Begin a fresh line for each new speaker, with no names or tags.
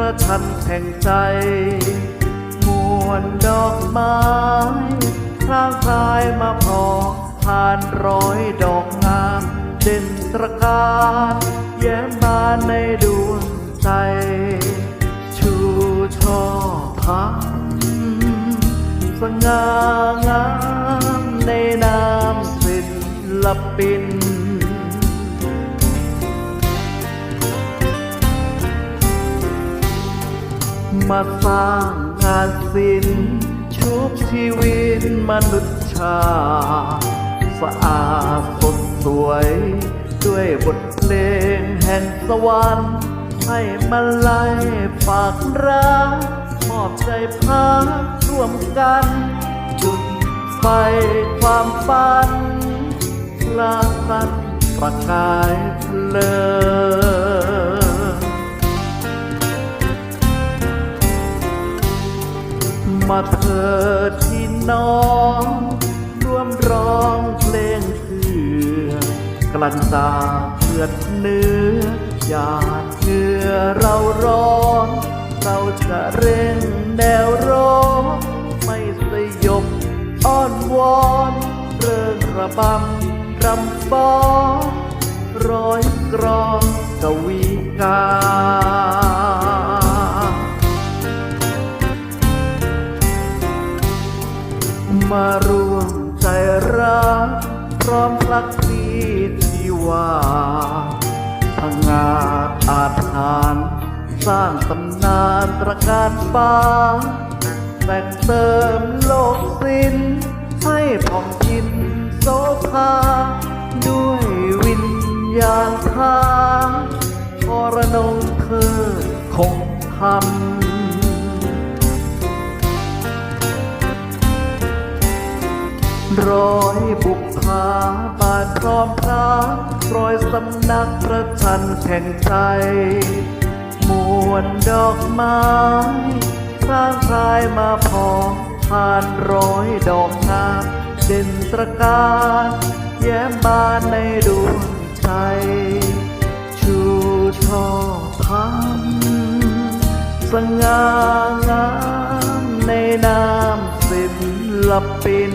ประชันแข่งใจ มวลดอกไม้ร่างกายมาพอผ่านร้อยดอกงามเด่นตระการแย้มบานในดวงใจ ชูช่อพักสง่างามในนามศิลปิน มาสร้างงานศิลป์ชุบชีวิตมนุษย์ชา สะอาดสดสวย ด้วยบทเพลงแห่งสวรรค์ ให้มาไล่ฝากรักมอบใจพักร่วมกัน จุดไฟความฝันลาสันประกายเพลิง มาเถิดที่น้องร่วมร้องเพลงเพื่อกลั่นตาเพื่อเนื้อหยาดเหงื่อเราร้อน เราจะเร่งแนวร้องไม่สยบอ้อนวอนเริงระบำรำฟ้อนร้อยกรองกวีกา มาร่วมใจรักพร้อมพลักทีที่ว่าพังงาอาถานสร้างตำนานตระการฟ้าแต่งเติมโลกสิ้น ให้ผ่องกินโสภาด้วยวิญญาณทา ร้อยบุกพาบานพร้อมพระร้อยสำนักประชันแข่งใจ มวลดอกไม้สร้างชายมาพอผ่านร้อยดอกงามเด่นตระการ แย้มบานในดวงใจ ชูช่อพันสง่างามในนามศิลปิน